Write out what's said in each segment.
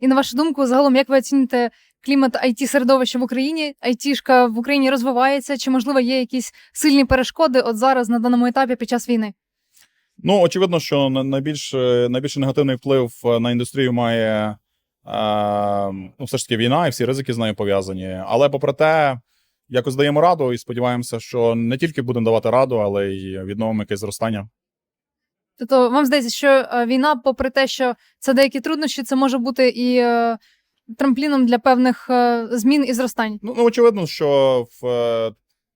І на вашу думку, загалом, як ви оціните клімат it середовища в Україні? IT-шка в Україні розвивається, чи можливо є якісь сильні перешкоди от зараз на даному етапі під час війни? Ну, очевидно, що найбільш, е, найбільш негативний вплив е, на індустрію має е, ну, все ж таки війна і всі ризики з нею пов'язані. Але попри те, якось даємо раду і сподіваємося, що не тільки будемо давати раду, але й відновимо якесь зростання. Тобто, вам здається, що е, війна, попри те, що це деякі труднощі, це може бути і е, трампліном для певних е, змін і зростань. Ну, ну очевидно, що в, е,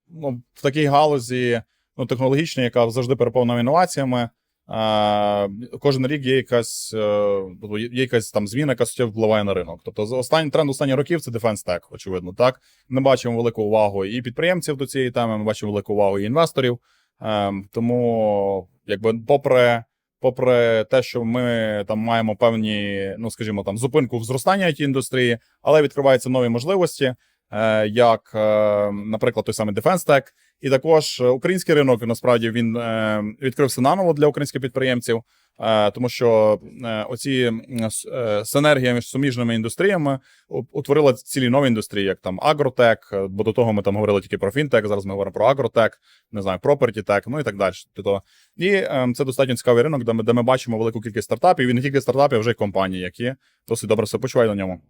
ну, в такій галузі ну, технологічній, яка завжди переповнена інноваціями, е, кожен рік є якась, е, тобто є якась там зміна, яка суттєво впливає на ринок. Тобто, останній тренд останніх років це Defense Tech, очевидно. Так ми бачимо велику увагу і підприємців до цієї теми. Ми бачимо велику увагу і інвесторів. Е, тому, якби, попри. Попри те, що ми там маємо певні, ну скажімо, там зупинку в зростанні it індустрії, але відкриваються нові можливості, е, як, е, наприклад, той самий Defense Tech. І також український ринок насправді він е, відкрився наново для українських підприємців, тому що е, оці е, синергія між суміжними індустріями утворила цілі нові індустрії, як там агротек. е, Бо до того ми там говорили тільки про фінтек. Зараз ми говоримо про агротек, не знаю, пропертітек, ну і так далі. Тобто, і е, це достатньо цікавий ринок, де ми, де ми бачимо велику кількість стартапів, і не тільки стартапів, а вже й компаній, які досить добре все почувають на ньому.